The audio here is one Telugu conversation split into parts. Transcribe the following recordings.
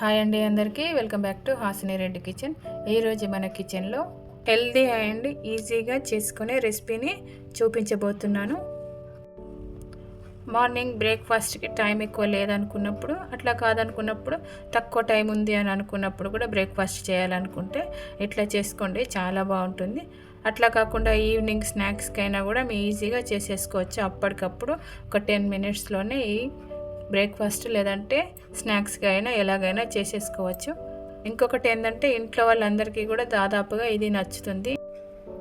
హాయ్ అండి అందరికీ. Welcome back to Hasini Reddy kitchen ఈరోజు మన కిచెన్లో హెల్దీ అండ్ ఈజీగా చేసుకునే రెసిపీని చూపించబోతున్నాను. మార్నింగ్ బ్రేక్ఫాస్ట్కి టైం ఎక్కువ లేదనుకున్నప్పుడు అట్లా కాదనుకున్నప్పుడు తక్కువ టైం ఉంది అని అనుకున్నప్పుడు కూడా బ్రేక్ఫాస్ట్ చేయాలనుకుంటే ఇట్లా చేసుకోండి చాలా బాగుంటుంది. అట్లా కాకుండా ఈవినింగ్ స్నాక్స్కైనా కూడా మీ ఈజీగా చేసేసుకోవచ్చు. అప్పటికప్పుడు ఒక టెన్ మినిట్స్లోనే ఈ బ్రేక్ఫాస్ట్ లేదంటే స్నాక్స్గా అయినా ఎలాగైనా చేసేసుకోవచ్చు. ఇంకొకటి ఏంటంటే ఇంట్లో వాళ్ళందరికీ కూడా దాదాపుగా ఇది నచ్చుతుంది.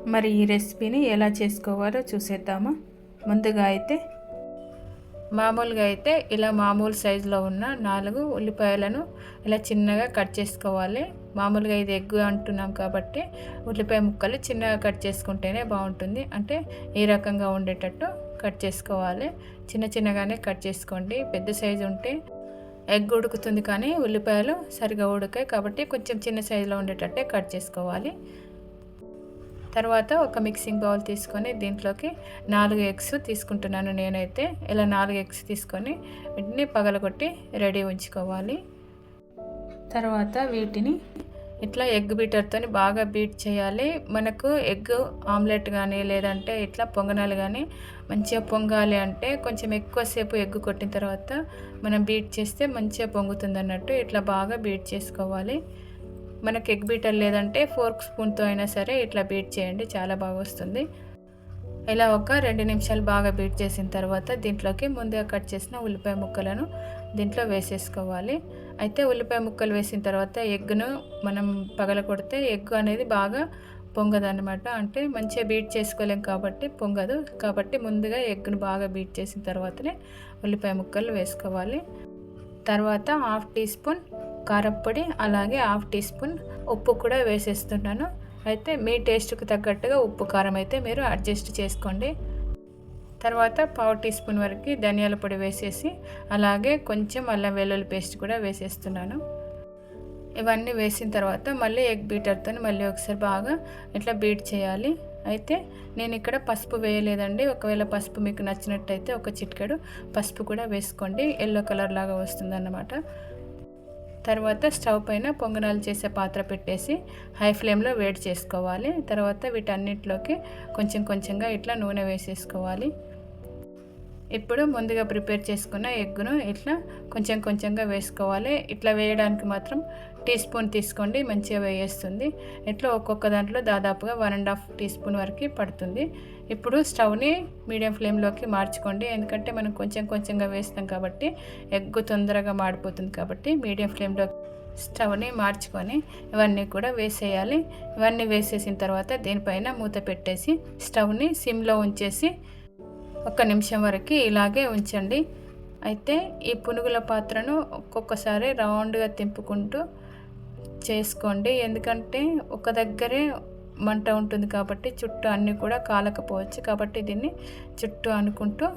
మరి ఈ రెసిపీని ఎలా చేసుకోవాలో చూసేద్దామా? ముందుగా అయితే మామూలుగా అయితే ఇలా మామూలు సైజులో ఉన్న నాలుగు ఉల్లిపాయలను ఇలా చిన్నగా కట్ చేసుకోవాలి. మామూలుగా ఇది ఎగ్గు అంటున్నాం కాబట్టి ఉల్లిపాయ ముక్కలు చిన్నగా కట్ చేసుకుంటేనే బాగుంటుంది. అంటే ఈ రకంగా ఉండేటట్టు కట్ చేసుకోవాలి. చిన్న చిన్నగానే కట్ చేసుకోండి. పెద్ద సైజు ఉంటే ఎగ్ ఉడుకుతుంది కానీ ఉల్లిపాయలు సరిగా ఉడకాయి కాబట్టి కొంచెం చిన్న సైజులో ఉండేటట్టే కట్ చేసుకోవాలి. తర్వాత ఒక మిక్సింగ్ బౌల్ తీసుకొని దీంట్లోకి నాలుగు ఎగ్స్ తీసుకుంటున్నాను నేనైతే. ఇలా నాలుగు ఎగ్స్ తీసుకొని వీటిని పగలగొట్టి రెడీ ఉంచుకోవాలి. తర్వాత వీటిని ఇట్లా ఎగ్ బీటర్తో బాగా బీట్ చేయాలి. మనకు ఎగ్ ఆమ్లెట్ కానీ లేదంటే ఇట్లా పొంగనాలు కానీ మంచిగా పొంగాలి అంటే కొంచెం ఎక్కువసేపు ఎగ్ కొట్టిన తర్వాత మనం బీట్ చేస్తే మంచిగా పొంగుతుంది అన్నట్టు ఇట్లా బాగా బీట్ చేసుకోవాలి. మనకు ఎగ్ బీటర్ లేదంటే ఫోర్క్ స్పూన్తో అయినా సరే ఇట్లా బీట్ చేయండి చాలా బాగా వస్తుంది. ఇలా ఒక రెండు నిమిషాలు బాగా బీట్ చేసిన తర్వాత దీంట్లోకి ముందుగా కట్ చేసిన ఉల్లిపాయ ముక్కలను దీంట్లో వేసేసుకోవాలి. అయితే ఉల్లిపాయ ముక్కలు వేసిన తర్వాత ఎగ్ను మనం పగల కొడితే ఎగ్ అనేది బాగా పొంగదు అనమాట అంటే మంచిగా బీట్ చేసుకోలేం కాబట్టి పొంగదు. కాబట్టి ముందుగా ఎగ్ను బాగా బీట్ చేసిన తర్వాతనే ఉల్లిపాయ ముక్కలు వేసుకోవాలి. తర్వాత హాఫ్ టీ స్పూన్ కారప్పొడి అలాగే హాఫ్ టీ స్పూన్ ఉప్పు కూడా వేసేస్తున్నాను. అయితే మీ టేస్ట్కి తగ్గట్టుగా ఉప్పు కారం అయితే మీరు అడ్జస్ట్ చేసుకోండి. తర్వాత పావు టీ స్పూన్ వరకు ధనియాల పొడి వేసేసి అలాగే కొంచెం అల్లం వెల్లుల్లి పేస్ట్ కూడా వేసేస్తున్నాను. ఇవన్నీ వేసిన తర్వాత మళ్ళీ ఎగ్ బీటర్తో మళ్ళీ ఒకసారి బాగా ఇట్లా బీట్ చేయాలి. అయితే నేను ఇక్కడ పసుపు వేయలేదండి. ఒకవేళ పసుపు మీకు నచ్చినట్టయితే ఒక చిట్కెడు పసుపు కూడా వేసుకోండి. ఎల్లో కలర్ లాగా వస్తుందన్నమాట. తర్వాత స్టవ్ పైన పొంగనాలు చేసే పాత్ర పెట్టేసి హై ఫ్లేమ్లో వేడి చేసుకోవాలి. తర్వాత వీటన్నిటిలోకి కొంచెం కొంచెంగా ఇట్లా నూనె వేసేసుకోవాలి. ఇప్పుడు ముందుగా ప్రిపేర్ చేసుకున్న ఎగ్గును ఇట్లా కొంచెం కొంచెంగా వేసుకోవాలి. ఇట్లా వేయడానికి మాత్రం టీ స్పూన్ తీసుకోండి మంచిగా వేయేస్తుంది. ఇట్లా ఒక్కొక్క దాంట్లో దాదాపుగా one and half teaspoon వరకు పడుతుంది. ఇప్పుడు స్టవ్ని మీడియం ఫ్లేమ్లోకి మార్చుకోండి. ఎందుకంటే మనం కొంచెం కొంచెంగా వేస్తాం కాబట్టి ఎగ్గు తొందరగా మాడిపోతుంది కాబట్టి మీడియం ఫ్లేమ్లో స్టవ్ని మార్చుకొని ఇవన్నీ కూడా వేసేయాలి. ఇవన్నీ వేసేసిన తర్వాత దీనిపైన మూత పెట్టేసి స్టవ్ని సిమ్లో ఉంచేసి ఒక నిమిషం వరకు ఇలాగే ఉంచండి. అయితే ఈ పునుగుల పాత్రను ఒక్కొక్కసారి రౌండ్గా తింపుకుంటూ చేసుకోండి. ఎందుకంటే ఒక దగ్గరే మంట ఉంటుంది కాబట్టి చుట్టూ అన్నీ కూడా కాలకపోవచ్చు. కాబట్టి దీన్ని చుట్టూ అనుకుంటూ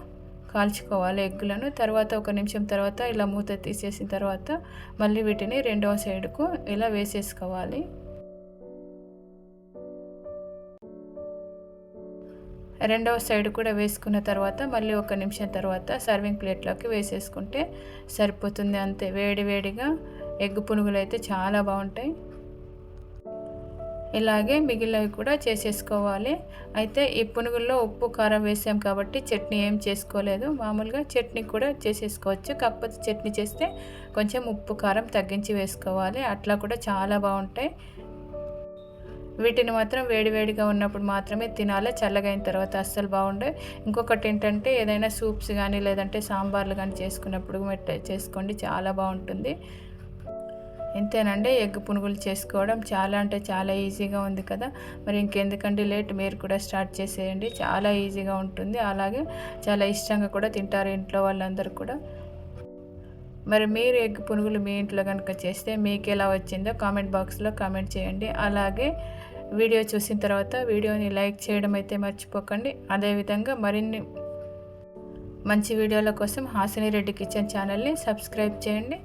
కాల్చుకోవాలి ఎగ్గులను. తర్వాత ఒక నిమిషం తర్వాత ఇలా మూత తీసేసిన తర్వాత మళ్ళీ వీటిని రెండవ సైడ్కు ఇలా వేసేసుకోవాలి. రెండవ సైడ్ కూడా వేసుకున్న తర్వాత మళ్ళీ ఒక నిమిషం తర్వాత సర్వింగ్ ప్లేట్లోకి వేసేసుకుంటే సరిపోతుంది అంతే. వేడి వేడిగా ఎగ్ పునుగులు అయితే చాలా బాగుంటాయి. ఇలాగే మిగిలినవి కూడా చేసేసుకోవాలి. అయితే ఈ పునుగుల్లో ఉప్పు కారం వేసాం కాబట్టి చట్నీ ఏం చేసుకోలేదు. మామూలుగా చట్నీ కూడా చేసేసుకోవచ్చు. కాకపోతే చట్నీ చేస్తే కొంచెం ఉప్పు కారం తగ్గించి వేసుకోవాలి. అట్లా కూడా చాలా బాగుంటాయి. వీటిని మాత్రం వేడివేడిగా ఉన్నప్పుడు మాత్రమే తినాలి. చల్లగైన తర్వాత అస్సలు బాగుండే ఇంకొకటి ఏంటంటే ఏదైనా సూప్స్ కానీ లేదంటే సాంబార్లు కానీ చేసుకున్నప్పుడు మెట్ట చేసుకోండి. చాలా బాగుంటుంది. ఇంతేనండి. ఎగ్ పునుగులు చేసుకోవడం చాలా అంటే చాలా ఈజీగా ఉంది కదా. మరి ఇంకెందుకండి? లేట్ మీరు కూడా స్టార్ట్ చేసేయండి. చాలా ఈజీగా ఉంటుంది. అలాగే చాలా ఇష్టంగా కూడా తింటారు ఇంట్లో వాళ్ళందరూ కూడా. మరి మీరు ఎగ్ పునుగులు మీ ఇంట్లో కనుక చేస్తే మీకు ఎలా వచ్చిందో కామెంట్ బాక్స్లో కామెంట్ చేయండి. అలాగే వీడియో చూసిన తర్వాత వీడియోని లైక్ చేయడం అయితే మర్చిపోకండి. అదేవిధంగా మరిన్ని మంచి వీడియోల కోసం హాసిని రెడ్డి కిచెన్ ఛానల్ని సబ్స్క్రైబ్ చేయండి.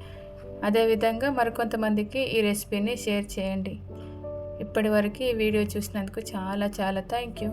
అదేవిధంగా మరికొంతమందికి ఈ రెసిపీని షేర్ చేయండి. ఇప్పటి వరకు ఈ వీడియో చూసినందుకు చాలా చాలా థ్యాంక్ యూ.